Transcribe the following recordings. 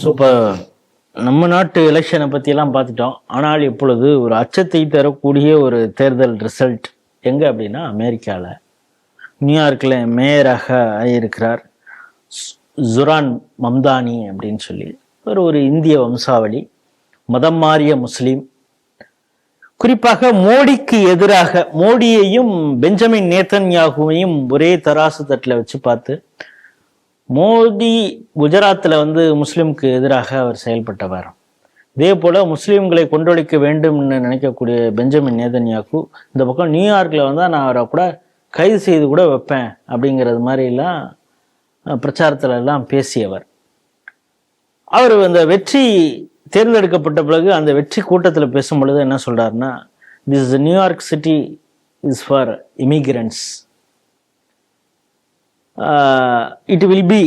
So இப்போ நம்ம நாட்டு எலெக்ஷனை பற்றியெல்லாம் பார்த்துட்டோம். ஆனால் இப்பொழுது ஒரு அச்சத்தை தரக்கூடிய ஒரு தேர்தல் ரிசல்ட் எங்கே அப்படின்னா அமெரிக்காவில் நியூயார்க்கில் மேயராக ஆகியிருக்கிறார் ஜுரான் மம்தானி அப்படின்னு சொல்லி. ஒரு ஒரு இந்திய வம்சாவளி மதம் மாறிய முஸ்லீம். குறிப்பாக மோடிக்கு எதிராக மோடியையும் பெஞ்சமின் நேத்தன்யாகுவையும் ஒரே தராசு தட்டில் வச்சு பார்த்து மோடி குஜராத்தில் வந்து முஸ்லீம்க்கு எதிராக அவர் செயல்பட்டவர். இதே போல் முஸ்லீம்களை கொண்டொழிக்க வேண்டும்னு நினைக்கக்கூடிய பெஞ்சமின் நேதன்யாக்கு இந்த பக்கம் நியூயார்க்கில் வந்தால் நான் அவரை கூட கைது செய்து கூட வைப்பேன் அப்படிங்கிறது மாதிரிலாம் பிரச்சாரத்தில் எல்லாம் பேசியவர். அவர் அந்த வெற்றி தேர்ந்தெடுக்கப்பட்ட பிறகு அந்த வெற்றி கூட்டத்தில் பேசும் பொழுது என்ன சொல்கிறாருன்னா this New York city is for immigrants it will be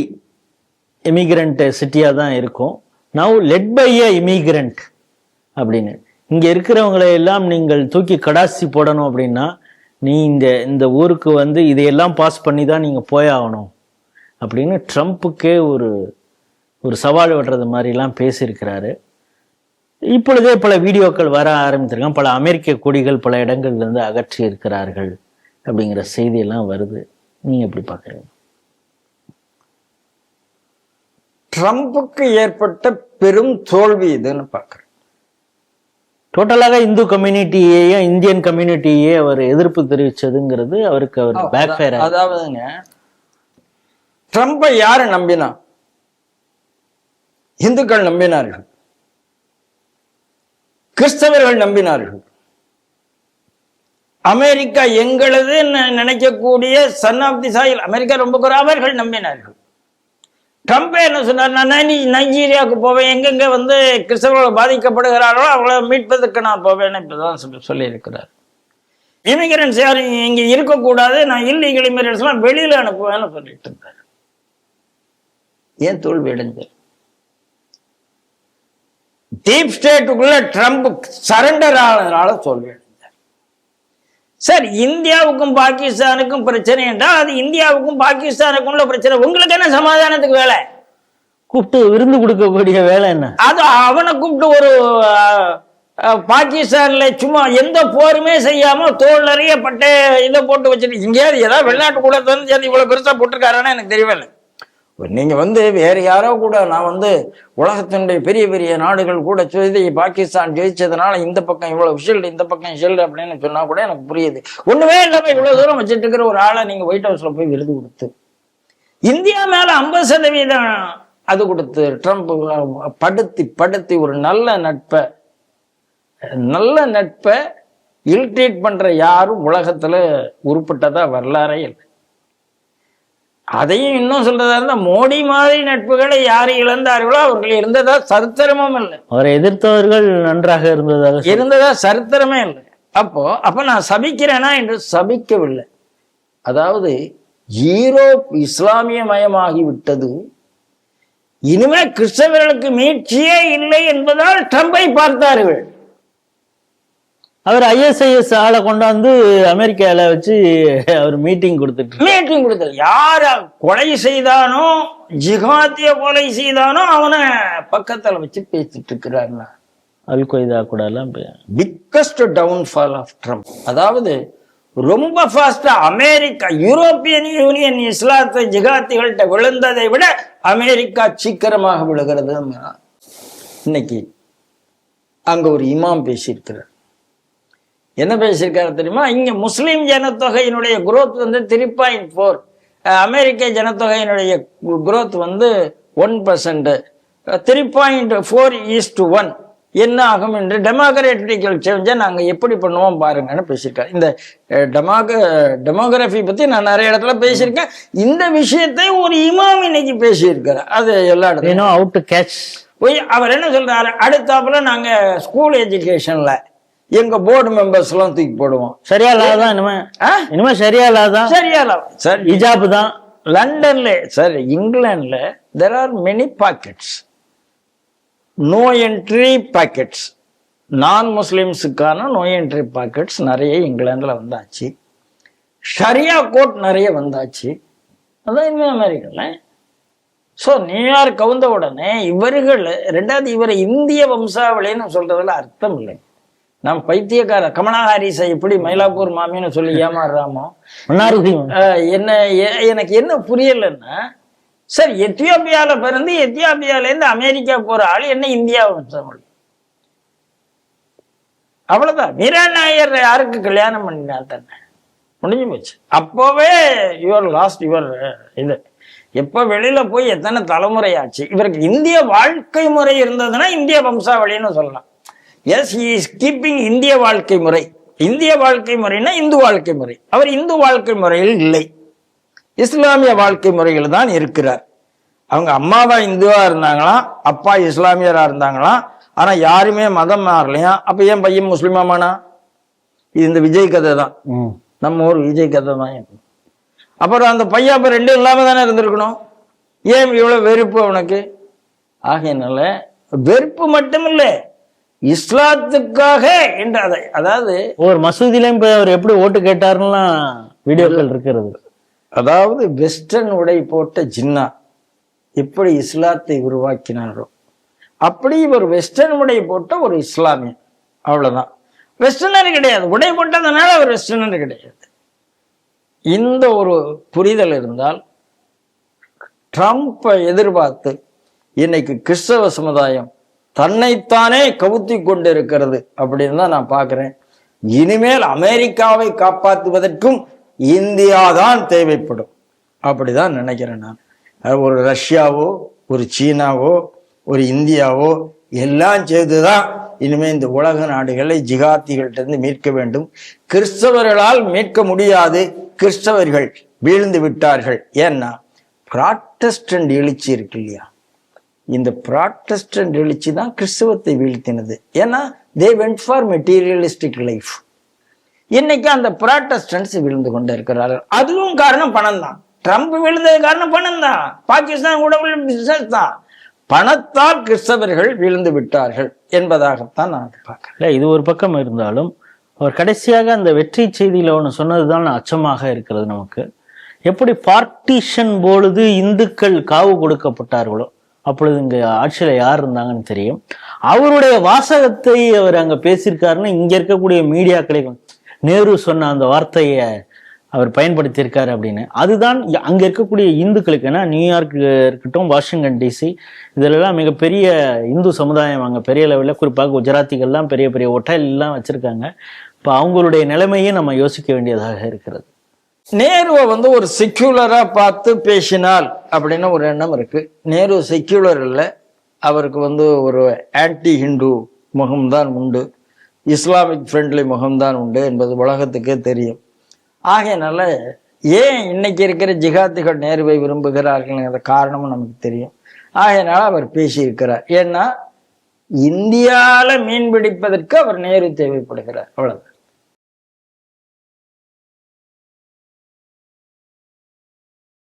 immigrant சிட்டியாக தான் இருக்கும். Now let by a immigrant அப்படின்னு. இங்கே இருக்கிறவங்களை எல்லாம் நீங்கள் தூக்கி கடாசி போடணும் அப்படின்னா நீ இந்த இந்த ஊருக்கு வந்து இதையெல்லாம் பாஸ் பண்ணி தான் நீங்கள் போயாகணும் அப்படின்னு ட்ரம்ப்புக்கே ஒரு ஒரு சவால் விடுறது மாதிரிலாம் பேசியிருக்கிறாரு. இப்பொழுதே பல வீடியோக்கள் வர ஆரம்பித்திருக்காங்க. பல அமெரிக்க கொடிகள் பல இடங்கள்லேருந்து அகற்றி இருக்கிறார்கள் அப்படிங்கிற செய்தியெல்லாம் வருது. நீங்கள் எப்படி பார்க்குறீங்க? ட்ரம்புக்கு ஏற்பட்ட பெரும் தோல்வி இதுன்னு பார்க்குறேன் டோட்டலாக இந்து கம்யூனிட்டியையும் இந்தியன் கம்யூனிட்டியே அவர் எதிர்ப்பு தெரிவிச்சதுங்கிறது அவருக்கு அவர் பேக் ஃபயர் அதாவதுங்க ட்ரம்பை யாரு நம்பினா? இந்துக்கள் நம்பினார்கள். கிறிஸ்தவர்கள் நம்பினார்கள். அமெரிக்கா எங்களது நினைக்கக்கூடிய son of the soil America ரொம்ப குறை அவர்கள் நம்பினார்கள். ட்ரம்ப் என்ன சொன்னார் நான் நை- நைஜீரியாவுக்கு போவேன். எங்கெங்க வந்து கிறிஸ்தவர்கள் பாதிக்கப்படுகிறார்களோ அவளை மீட்பதற்கு நான் போவேன்னு இப்பதான் சொல்லி சொல்லியிருக்கிறார். இமிகிரன்ஸ் யாரும் இங்க இருக்கக்கூடாது. நான் இல்லீகல் இமிகிரன்ஸ் எல்லாம் வெளியில அனுப்புவேன்னு சொல்லிட்டு இருந்தார் ஏன் தோல்வி அடைஞ்சார் டீப் ஸ்டேட்டுக்குள்ள ட்ரம்ப் சரண்டர் ஆனதுனால தோல்வி அடைஞ்சார் சார் இந்தியாவுக்கும் பாகிஸ்தானுக்கும் பிரச்சனை என்றால் அது இந்தியாவுக்கும் பாகிஸ்தானுக்கும் உள்ள பிரச்சனை உங்களுக்கு என்ன சமாதானத்துக்கு வேலை கூப்பிட்டு விருந்து கொடுக்கக்கூடிய வேலை என்ன? அது அவனை கூப்பிட்டு ஒரு பாகிஸ்தான்ல சும்மா எந்த போருமே செய்யாம தோல் நிறைய பட்டு இதை போட்டு வச்சுட்டு எங்கேயாவது ஏதாவது வெளிநாட்டு கூட சரி இவ்வளவு பெருசா போட்டிருக்காரான்னு எனக்கு தெரியவே இல்லை நீங்கள் வந்து வேறு யாரோ கூட நான் வந்து உலகத்தினுடைய பெரிய பெரிய நாடுகள் கூட செய்தி பாகிஸ்தான் ஜெயிச்சதுனால இந்த பக்கம் இவ்வளோ ஷீல்டு இந்த பக்கம் ஷீல்டு அப்படின்னு சொன்னால் கூட எனக்கு புரியுது. ஒன்றுமே இல்லாமல் இவ்வளோ தூரம் வச்சுட்டு இருக்கிற ஒரு ஆளை நீங்கள் ஒயிட் ஹவுஸில் போய் விருது கொடுத்து இந்தியா மேலே ஐம்பது சதவீதம் அது கொடுத்து ட்ரம்ப் படுத்தி படுத்தி ஒரு நல்ல நட்பை நல்ல நட்பை இல்ட்ரீட் பண்ணுற யாரும் உலகத்தில் உருப்பிட்டதாக வரலாறே இல்லை. அதையும் இன்னும் சொல்றதா இருந்தா மோடி மாதிரி நட்புகளை யாரு இழந்தார்களோ அவர்கள் இருந்ததா சரித்திரமும் இல்லை. அவரை எதிர்த்தவர்கள் நன்றாக இருந்ததாக இருந்ததா சரித்திரமே இல்லை. அப்போ அப்ப நான் சபிக்கிறேனா என்று சபிக்கவில்லை. அதாவது ஈரோப் இஸ்லாமியமயமாகி விட்டது இனிமே கிறிஸ்தவர்களுக்கு மீட்சியே இல்லை என்பதால் ட்ரம்பை பார்த்தார்கள். அவர் ஐஎஸ்ஐஎஸ் ஆளை கொண்டாந்து அமெரிக்கால வச்சு அவர் மீட்டிங் கொடுத்துட்டு மீட்டிங் கொடுத்தது யார கொலை செய்தானோ ஜிகாத்திய கொலை செய்தானோ அவனை பக்கத்துல வச்சு பேசிட்டு இருக்கிறாருன்னா அல் கொய்தா கூட எல்லாம் பிக்கஸ்ட் டவுன்ஃபால் ஆஃப் ட்ரம்ப் அதாவது ரொம்ப ஃபாஸ்டா அமெரிக்கா யூரோப்பியன் யூனியன் இஸ்லாத்தை ஜிகாத்திகள்கிட்ட விழுந்ததை விட அமெரிக்கா சீக்கிரமாக விழுகிறது இன்னைக்கு அங்க ஒரு இமாம் பேசியிருக்கிறார். என்ன பேசியிருக்காரு தெரியுமா? இங்க முஸ்லிம் ஜனத்தொகையினுடைய growth வந்து த்ரீ பாயிண்ட் ஃபோர் அமெரிக்க ஜனத்தொகையினுடைய growth வந்து one percent three point four is to one என்ன ஆகும் என்று டெமோக்ராட்டிக்கல் சேஞ்சை நாங்க எப்படி பண்ணுவோம் பாருங்கன்னு பேசியிருக்காரு. இந்த டெமோக டெமோகிராஃபி பத்தி நான் நிறைய இடத்துல பேசியிருக்கேன். இந்த விஷயத்தை ஒரு இமாம் இன்னைக்கு பேசியிருக்காரு. அது எல்லா இடத்துலயும். To catch. போய் அவர் என்ன சொல்றாரு? அடுத்தாப்புல நாங்க ஸ்கூல் எஜுகேஷன்ல எங்க போர்டு மெம்பர்ஸ் எல்லாம் தூக்கி போடுவோம். சரியா இல்லாதான் இனிமே? இனிமே சரியா இல்லாதான் சரியா இல்ல? சார். ஹிஜாப் தான். லண்டன்ல. சார் இங்கிலாந்துல there are many pockets no entry pockets நான் முஸ்லிம்ஸுக்கான நோ என்ட்ரி பாக்கெட்ஸ் நிறைய இங்கிலாந்துல வந்தாச்சு. ஷரியா கோட் நிறைய வந்தாச்சு. அதான் இனிமே அமெரிக்கன்ல. ஸோ நியூயார்க் கவுந்த உடனே இவர்கள் ரெண்டாவது இவரை இந்திய வம்சாவளின்னு சொல்றதுல அர்த்தம் இல்லை. நாம் பைத்தியக்கார கமலா ஹாரிஸை எப்படி மயிலாப்பூர் மாமின்னு சொல்லி ஏமாறுறாமோ என்ன எனக்கு என்ன புரியலைன்னா சார் எத்தியோப்பியால பிறந்து எத்தியோப்பியால இருந்து அமெரிக்கா போற ஆள் என்ன இந்தியா வம்சாவளி அவ்வளவுதான். மீரா நாயர் யாருக்கு கல்யாணம் பண்ணினா தானே? முடிஞ்சு போச்சு. அப்போவே யுவர் லாஸ்ட் யுவர் இது. எப்போ வெளியில போய் எத்தனை தலைமுறை ஆச்சு? இவருக்கு இந்திய வாழ்க்கை முறை இருந்ததுன்னா இந்திய வம்சாவளின்னு சொல்லலாம். எஸ் இஸ் கீப்பிங் இந்திய வாழ்க்கை முறை. இந்திய வாழ்க்கை முறைனா இந்து வாழ்க்கை முறை. அவர் இந்து வாழ்க்கை முறையில் இல்லை. இஸ்லாமிய வாழ்க்கை முறையில் தான் இருக்கிறார். அவங்க அம்மாவா இந்துவா இருந்தாங்களாம் அப்பா இஸ்லாமியரா இருந்தாங்களாம் ஆனா யாருமே மதம் மாறலையா? அப்ப ஏன் பையன் முஸ்லிமாமானா? இது இந்த விஜய் கதை தான். நம்ம ஊர் விஜய் கதை தான். அப்புறம் அந்த பையன் அப்ப ரெண்டும் இல்லாம தானே இருந்திருக்கணும்? ஏன் இவ்வளவு வெறுப்பு அவனுக்கு ஆகையினால வெறுப்பு மட்டும் இல்லை இஸ்லாத்துக்காக என்று அதை அதாவது ஒரு மசூதியிலையும் போய் அவர் எப்படி ஓட்டு கேட்டாருலாம் வீடியோக்கள் இருக்கிறது. அதாவது வெஸ்டர்ன் உடை போட்ட ஜின்னா எப்படி இஸ்லாத்தை உருவாக்கினாரோ அப்படி ஒரு வெஸ்டர்ன் உடை போட்ட ஒரு இஸ்லாமியன் அவ்வளவுதான். வெஸ்டர்னர் கிடையாது. உடை போட்டதுனால அவர் வெஸ்டர்னர் கிடையாது. இந்த ஒரு புரிதல் இருந்தால் ட்ரம்ப்பை எதிர்பார்த்து இன்னைக்கு கிறிஸ்தவ சமுதாயம் தன்னைத்தானே கவுத்தி கொண்டிருக்கிறது அப்படின்னு தான் நான் பார்க்கிறேன். இனிமேல் அமெரிக்காவை காப்பாற்றுவதற்கும் இந்தியா தான் தேவைப்படும். அப்படிதான் நினைக்கிறேன் நான். ஒரு ரஷ்யாவோ ஒரு சீனாவோ ஒரு இந்தியாவோ எல்லாம் செய்துதான் இனிமே இந்த உலக நாடுகளை ஜிகாத்திகள்ட்ட இருந்து மீட்க வேண்டும். கிறிஸ்தவர்களால் மீட்க முடியாது. கிறிஸ்தவர்கள் வீழ்ந்து விட்டார்கள். ஏன்னா ப்ராட்டஸ்டன்ட் எழுச்சி இருக்கு இல்லையா? இந்த ப்ராட்டஸ்டன்ட் எழுச்சி தான் கிறிஸ்தவத்தை வீழ்த்தினது. ஏன்னா they went for materialistic life இன்னைக்கு அந்த ப்ராட்டஸ்டன்ஸ் விழுந்து கொண்டு இருக்கிறார்கள் அதுவும் காரணம் பணம் தான். ட்ரம்ப் விழுந்தது காரணம் பணம் தான். பாகிஸ்தான் கூட உள்ள பிசினஸ் தான். பணத்தால் கிறிஸ்தவர்கள் விழுந்து விட்டார்கள் என்பதாகத்தான் நான் பார்க்கிறேன். இது ஒரு பக்கம் இருந்தாலும் அவர் கடைசியாக அந்த வெற்றி செய்தியில் ஒன்று சொன்னதுதான் அச்சமாக இருக்கிறது நமக்கு. எப்படி பார்ட்டிஷன் பொழுது இந்துக்கள் காவு கொடுக்கப்பட்டார்களோ அப்பொழுது இங்க ஆட்சியில யார் இருந்தாங்கன்னு தெரியும். அவருடைய வாசகத்தை அவர் அங்க பேசியிருக்காருன்னு இங்க இருக்கக்கூடிய மீடியாக்களை நேரு சொன்ன அந்த வார்த்தையை அவர் பயன்படுத்தியிருக்காரு அப்படின்னு. அதுதான் அங்கே அங்க இருக்கக்கூடிய இந்துக்களுக்கு ஏன்னா நியூயார்க் இருக்கட்டும் வாஷிங்டன் டிசி இதிலெல்லாம் மிகப்பெரிய இந்து சமுதாயம் அங்கே பெரிய லெவலில் குறிப்பாக குஜராத்திகள்லாம் பெரிய பெரிய hotel எல்லாம் வச்சிருக்காங்க. இப்போ அவங்களுடைய நிலைமையை நம்ம யோசிக்க வேண்டியதாக இருக்கிறது. நேருவை வந்து ஒரு செக்யூலராக பார்த்து பேசினால் அப்படின்னு ஒரு எண்ணம் இருக்கு. நேரு செக்யூலர் இல்லை. அவருக்கு வந்து ஒரு ஆன்டி ஹிந்து முகம்தான் உண்டு. இஸ்லாமிக் ஃப்ரெண்ட்லி முகம்தான் உண்டு என்பது உலகத்துக்கே தெரியும். ஆகையினால ஏன் இன்னைக்கு இருக்கிற ஜிகாத்திகள் நேருவை விரும்புகிறார்கள் காரணமும் நமக்கு தெரியும். ஆகையினால அவர் பேசியிருக்கிறார். ஏன்னா இந்தியாவில் மீன் பிடிப்பதற்கு அவர் நேரு தேவைப்படுகிறார். அவ்வளவுதான்.